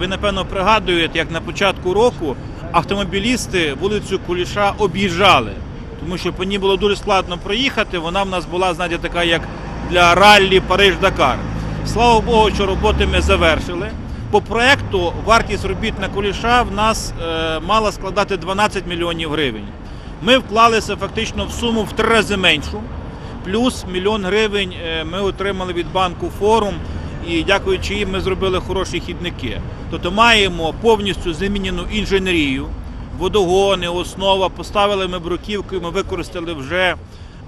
Ви напевно пригадуєте, як на початку року автомобілісти вулицю Куліша об'їжджали, тому що по ній було дуже складно проїхати. Вона в нас була, знаєте, така як для раллі Париж-Дакар. Слава Богу, що роботи ми завершили. По проекту вартість робіт на Куліша в нас е, мала складати 12 мільйонів гривень. Ми вклалися фактично в суму в три рази меншу. Плюс мільйон гривень е, ми отримали від банку форум, і дякуючи їм ми зробили хороші хідники. Тобто маємо повністю замінену інженерію, водогони, основа. Поставили ми бруківку, і ми використали вже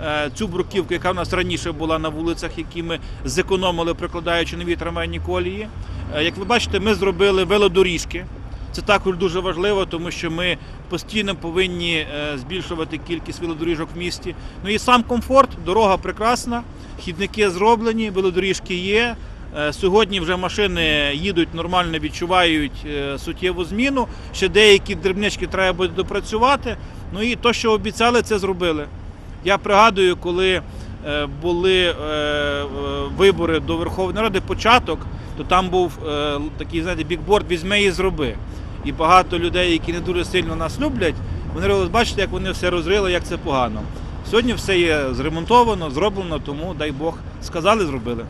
е, цю бруківку, яка в нас раніше була на вулицях, які ми зекономили, прикладаючи нові трамвайні колії. Е, Як ви бачите, ми зробили велодоріжки. Це також дуже важливо, тому що ми постійно повинні е, збільшувати кількість велодоріжок в місті. Ну і сам комфорт, дорога прекрасна, хідники зроблені, велодоріжки є. Е, Сьогодні вже машини їдуть нормально, відчувають е, суттєву зміну. Ще деякі дрібнички треба буде допрацювати. Ну і то, що обіцяли, це зробили. Я пригадую, коли е, були вибори до Верховної Ради, початок, то там був такий, знаєте, бікборд візьми і зроби. І багато людей, які не дуже сильно нас люблять, вони говорили, бачите, як вони все розрили, як це погано. Сьогодні все є зремонтовано, зроблено, тому дай Бог сказали, зробили.